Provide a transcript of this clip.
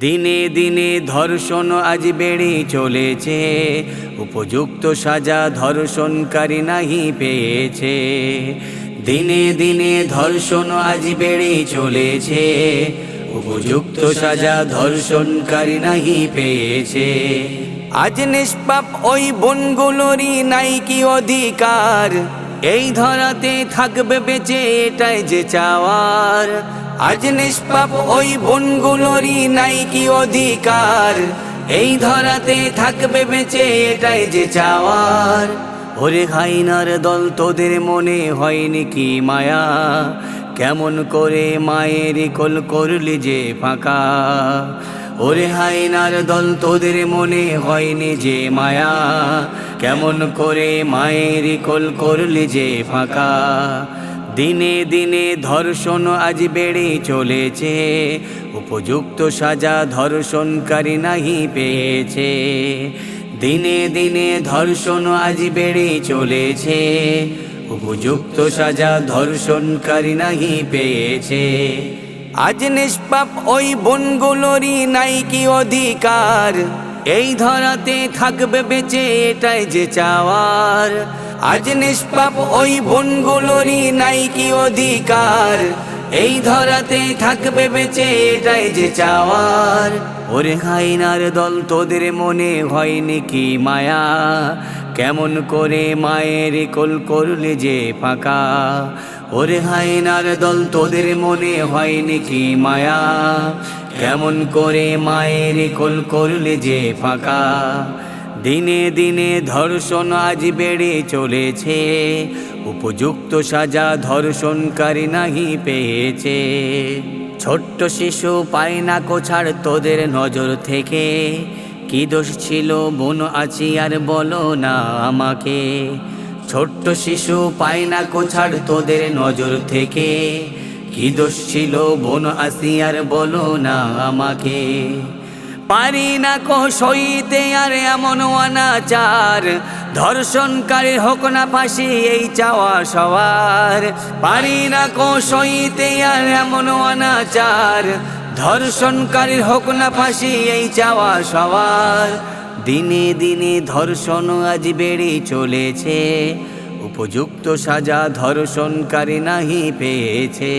দিনে দিনে ধর্ষণ আজ বেড়ে চলেছে। উপযুক্ত সাজা ধর্ষণকারী নাহি পেয়েছে। দিনে দিনে ধর্ষণ আজ বেড়ে চলেছে। উপযুক্ত সাজা ধর্ষণকারী নাহি পেয়েছে। আজ নিষ্পাপ ওই বনগুলোরই নাই কি অধিকার? এই ধরাতে থাকবে বেঁচে এটাই যে চাওয়ার। আজ নিষ্পাপ ওই বনগুলোরই নাই কি অধিকার। এই ধরাতে থাকবে বেঁচে এটাই যে চাওয়ার। ওরে হাইনার দল, তোদের মনে হয়নি কি মায়া? কেমন করে মায়ের কোল করলি যে ফাঁকা? ওরে হাইনার দল তোদের মনে হয়নি যে মায়া। কেমন করে মায়ের কোল করলি যে ফাঁকা। দিনে দিনে ধর্ষণ আজ বেড়ে চলেছে, উপযুক্ত সাজা ধর্ষণকারী নাহি পেয়েছে। দিনে দিনে ধর্ষণ আজ বেড়ে চলেছে, উপযুক্ত সাজা ধর্ষণকারী নাহি পেয়েছে। আজ নিষ্পাপ ওই বনগুলোরই নাই কি অধিকার। এই ধরাতে থাকবে বেঁচে এটাই যে চাওয়ার। আজ নিষ্পাপ ওই বনগুলোরই নাই কি অধিকার। এই ধরাতে থাকবে বেঁচে এটাই যে চাওয়ার। ওরে হাইনার দল, তোদের মনে হয়নি কি মায়া? কেমন করে মায়ের কোল করলে যে ফাঁকা? ওরে হাইনার দল তোদের মনে হয়নি কি মায়া? কেমন করে মায়ের কোল করলে যে ফাঁকা? দিনে দিনে ধর্ষণ আজ বেড়ে চলেছে, উপযুক্ত সাজা ধর্ষণকারী নাহি পেয়েছে। ছোট্ট শিশু পায় না কোছাড় তোদের নজর থেকে, কি দোষ ছিল বোন আছি আর বলো না আমাকে? ছোট্ট শিশু পায় না কোছাড় তোদের নজর থেকে। কি দোষ ছিল বোন আসি আর বলো না আমাকে। পারি না কো সইতে আর এমন অনাচার। ধর্ষণকারী হোক না ফাঁসি, এই চাওয়া সবার পারি না কো সইতে আর এমন অনাচার। ধর্ষণকারীর হোক না ফাঁসি, এই চাওয়া সবার দিনে দিনে ধর্ষণ আজ বেড়ে চলেছে। উপযুক্ত সাজা ধর্ষণকারী নাহি পেয়েছে।